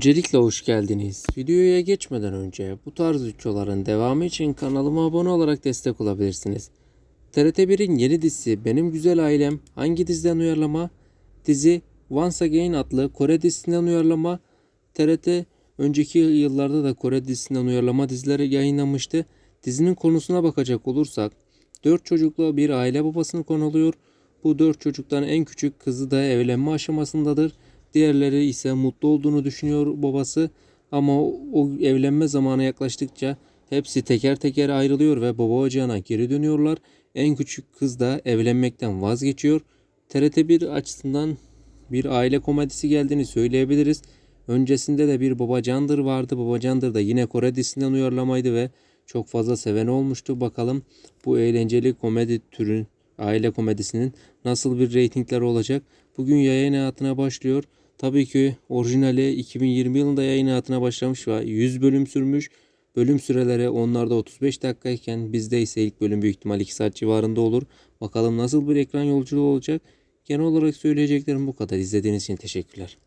Öncelikle hoş geldiniz. Videoya geçmeden önce bu tarz videoların devamı için kanalıma abone olarak destek olabilirsiniz. TRT1'in yeni dizisi Benim Güzel Ailem hangi diziden uyarlama? Dizi Once Again adlı Kore dizisinden uyarlama. TRT önceki yıllarda da Kore dizisinden uyarlama dizileri yayınlamıştı. Dizinin konusuna bakacak olursak 4 çocuklu bir aile babasını konu alıyor. Bu 4 çocuktan en küçük kızı da evlenme aşamasındadır. Diğerleri ise mutlu olduğunu düşünüyor babası ama o, o evlenme zamanı yaklaştıkça hepsi teker teker ayrılıyor ve baba ocağına geri dönüyorlar. En küçük kız da evlenmekten vazgeçiyor. TRT1 açısından bir aile komedisi geldiğini söyleyebiliriz. Öncesinde de bir Babacandır vardı. Babacandır da yine Kore dizisinden uyarlamaydı ve çok fazla seven olmuştu. Bakalım bu eğlenceli komedi türü aile komedisinin nasıl bir reytingler olacak. Bugün yayın hayatına başlıyor. Tabii ki orijinali 2020 yılında yayın hayatına başlamış ve 100 bölüm sürmüş. Bölüm süreleri onlarda 35 dakikayken bizde ise ilk bölüm büyük ihtimal 2 saat civarında olur. Bakalım nasıl bir ekran yolculuğu olacak. Genel olarak söyleyeceklerim bu kadar. İzlediğiniz için teşekkürler.